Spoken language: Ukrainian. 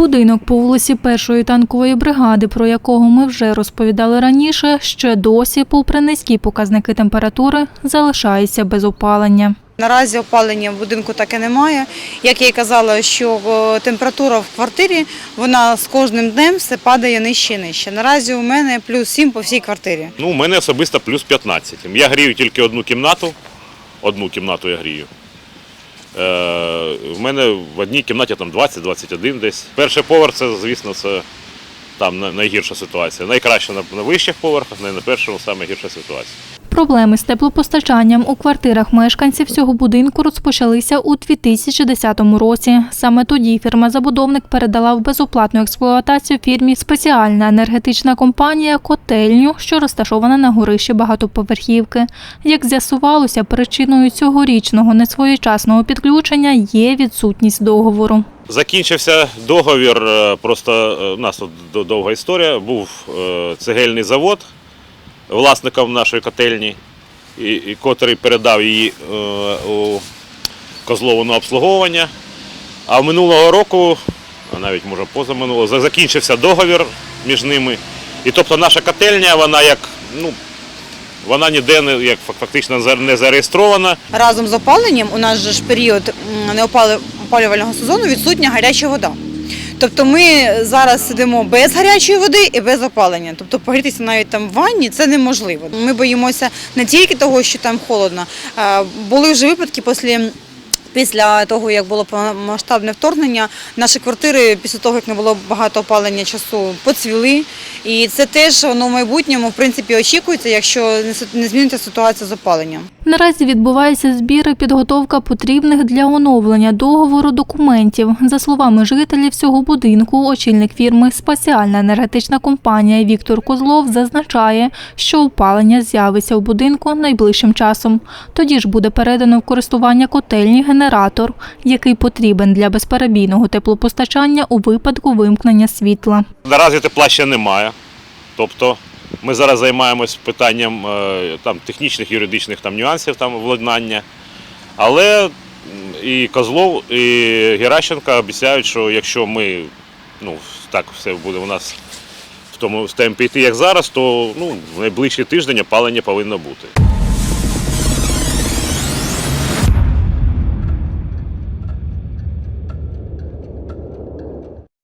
Будинок по вулиці Першої танкової бригади, про якого ми вже розповідали раніше, ще досі, попри низькі показники температури, залишається без опалення. Наразі опалення в будинку так і немає. Як я і казала, що е, температура в квартирі вона з кожним днем все падає нижче і нижче. Наразі у мене плюс 7 по всій квартирі. Ну, у мене особисто плюс 15. Я грію тільки одну кімнату. Одну кімнату я грію. Е, в мене в одній кімнаті там 20-21 десь. Перший поверх це, звісно, це там найгірша ситуація. Найкраще на, вищих поверхах, на першому найгірша ситуація. Проблеми з теплопостачанням у квартирах мешканців цього будинку розпочалися у 2010 році. Саме тоді фірма-забудовник передала в безоплатну експлуатацію фірмі спеціальна енергетична компанія котельню, що розташована на горищі багатоповерхівки. Як з'ясувалося, причиною цьогорічного несвоєчасного підключення є відсутність договору. Закінчився договір, е, просто е, у нас тут довга історія. Був е, цегельний завод власником нашої котельні, і, і котрий передав її е, у Козлову на обслуговування. А минулого року, а навіть може позаминулого, закінчився договір між ними. І тобто наша котельня, вона як, ну, вона ніде не як фактично не зареєстрована. Разом з опаленням у нас же ж період м, неопали- опалювального сезону відсутня гаряча вода. Тобто ми зараз сидимо без гарячої води і без опалення. Тобто погрітися навіть там в ванні це неможливо. Ми боїмося не тільки того, що там холодно. Були вже випадки після. Після того, як було повномасштабне вторгнення, наші квартири після того, як не було багато опалення часу, поцвіли. І це теж воно в майбутньому в принципі очікується, якщо не зміниться ситуація з опаленням. Наразі відбувається збір і підготовка потрібних для оновлення договору документів. За словами жителів цього будинку, очільник фірми Спеціальна енергетична компанія Віктор Козлов зазначає, що опалення з'явиться у будинку найближчим часом. Тоді ж буде передано в користування котельні генератор, який потрібен для безперебійного теплопостачання у випадку вимкнення світла. Наразі тепла ще немає. Тобто ми зараз займаємось питанням е, там, технічних, юридичних там, нюансів там, владнання. Але і Козлов, і Геращенко обіцяють, що якщо ми ну, так все буде у нас в тому темпі йти, як зараз, то ну, в найближчий тиждень опалення повинно бути.